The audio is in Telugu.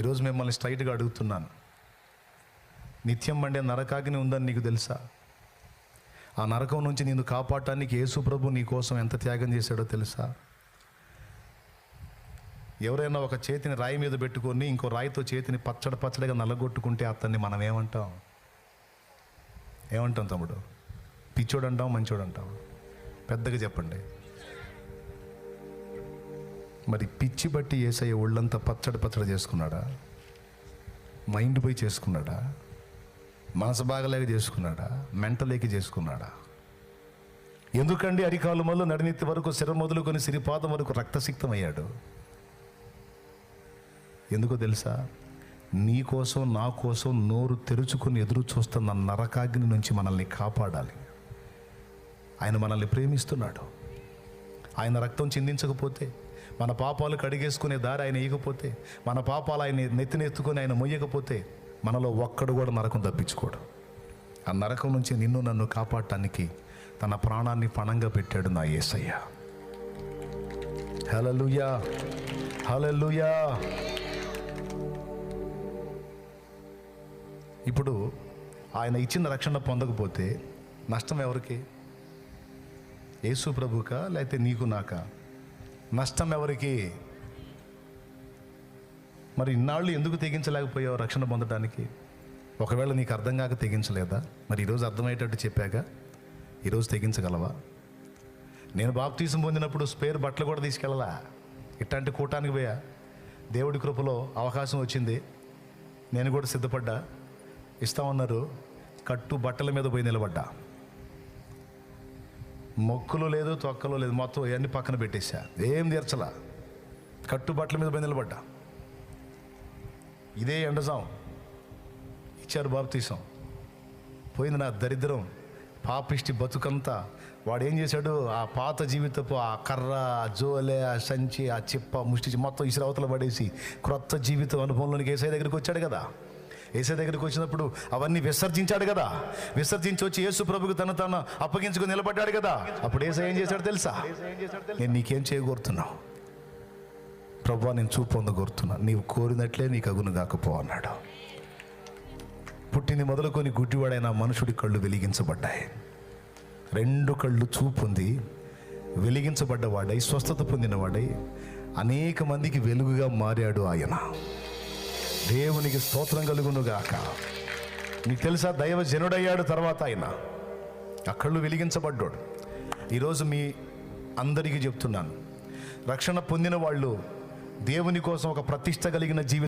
ఈరోజు మిమ్మల్ని స్ట్రైట్గా అడుగుతున్నాను. నిత్యం మండే నరకాగ్ని ఉందని నీకు తెలుసా? ఆ నరకం నుంచి నిన్ను కాపాడటానికి యేసుప్రభు నీ కోసం ఎంత త్యాగం చేశాడో తెలుసా? ఎవరైనా ఒక చేతిని రాయి మీద పెట్టుకొని ఇంకో రాయితో చేతిని పచ్చడి పచ్చడిగా నల్లగొట్టుకుంటే అతన్ని మనం ఏమంటాం? ఏమంటాం తమ్ముడు? పిచ్చోడు అంటాం మంచోడు అంటాం పెద్దగా చెప్పండి. మరి పిచ్చి బట్టి ఏసయ్య ఒళ్ళంతా పచ్చడి పచ్చడి చేసుకున్నాడా? మైండ్ పోయి చేసుకున్నాడా? మనసు బాగలేక చేసుకున్నాడా? మెంటలేకి చేసుకున్నాడా? ఎందుకండి అరికాలు మొదలు నడినెత్తి వరకు శిర మొదలుకొని సిరిపాదం వరకు రక్తసిక్తమయ్యాడు? ఎందుకో తెలుసా? నీ కోసం నా కోసం నోరు తెరుచుకుని ఎదురు చూస్తున్న నరకాగ్ని నుంచి మనల్ని కాపాడాలి. ఆయన మనల్ని ప్రేమిస్తున్నాడు. ఆయన రక్తం చిందించకపోతే మన పాపాలు కడిగేసుకునే దారి ఆయన ఇయ్యకపోతే మన పాపాలు ఆయన నెత్తినెత్తుకొని ఆయన మొయ్యకపోతే మనలో ఒక్కడు కూడా నరకం తప్పించుకోడు. ఆ నరకం నుంచి నిన్ను నన్ను కాపాడటానికి తన ప్రాణాన్ని పణంగా పెట్టాడు నా ఏసయ్య. హలలుయా హలలుయా ఇప్పుడు ఆయన ఇచ్చిన రక్షణ పొందకపోతే నష్టం ఎవరికి? యేసు ప్రభుకా లేకపోతే నీకు నాకా? నష్టం ఎవరికి మరి ఇన్నాళ్ళు ఎందుకు తెగించలేకపోయావు రక్షణ పొందడానికి? ఒకవేళ నీకు అర్థం కాక తెగించలేదా? మరి ఈరోజు అర్థమయ్యేటట్టు చెప్పాక ఈరోజు తెగించగలవా? నేను బాప్తీసం పొందినప్పుడు స్పేర్ బట్టలు కూడా తీసుకెళ్ళలా? ఇట్లాంటి కూటానికి పోయా? దేవుడి కృపలో అవకాశం వచ్చింది. నేను కూడా సిద్ధపడ్డా. ఇస్తామన్నారు. కట్టు బట్టల మీద పోయి నిలబడ్డా. మొక్కులు లేదు తొక్కలు లేదు. మొత్తం ఇవన్నీ పక్కన పెట్టేశా. ఏం తీర్చలా? కట్టుబట్టల మీద పోయి నిలబడ్డా. ఇదే ఎండజాం ఇచ్చారు బాబు తీసాం. పోయింది నా దరిద్రం. పాపిష్టి బతుకంతా. వాడు ఏం చేశాడు? ఆ పాత జీవితపు ఆ కర్ర ఆ జోలే ఆ సంచి ఆ చిప్ప ముష్టి మొత్తం ఇసురవతలు పడేసి క్రొత్త జీవితం అనుభవంలోనికి వేసే దగ్గరికి వచ్చాడు కదా. ఏసే దగ్గరికి వచ్చినప్పుడు అవన్నీ విసర్జించాడు కదా. విసర్జించి వచ్చి యేసు ప్రభుకు తన తను అప్పగించుకుని నిలబడ్డాడు కదా. అప్పుడు ఏసే ఏం చేశాడు తెలుసా? నేను నీకేం చేయకూరుతున్నావు ప్రభు నేను చూపు పొందకూరుతున్నా నీవు కోరినట్లే నీకు అగును కాకపో అన్నాడు. పుట్టింది మొదలుకొని గుడ్డివాడైన మనుషుడి కళ్ళు వెలిగించబడ్డాయి. రెండు కళ్ళు చూపు ఉంది వెలిగించబడ్డవాడై స్వస్థత పొందినవాడై అనేక మందికి వెలుగుగా మారాడు ఆయన. దేవునికి స్తోత్రం కలుగును గాక నీకు తెలుసా దైవ జనుడయ్యాడు తర్వాత ఆయన. అక్కళ్ళు వెలిగించబడ్డాడు. ఈరోజు మీ అందరికీ చెప్తున్నాను. రక్షణ పొందిన వాళ్ళు దేవుని కోసం ఒక ప్రతిష్ట కలిగిన జీవితం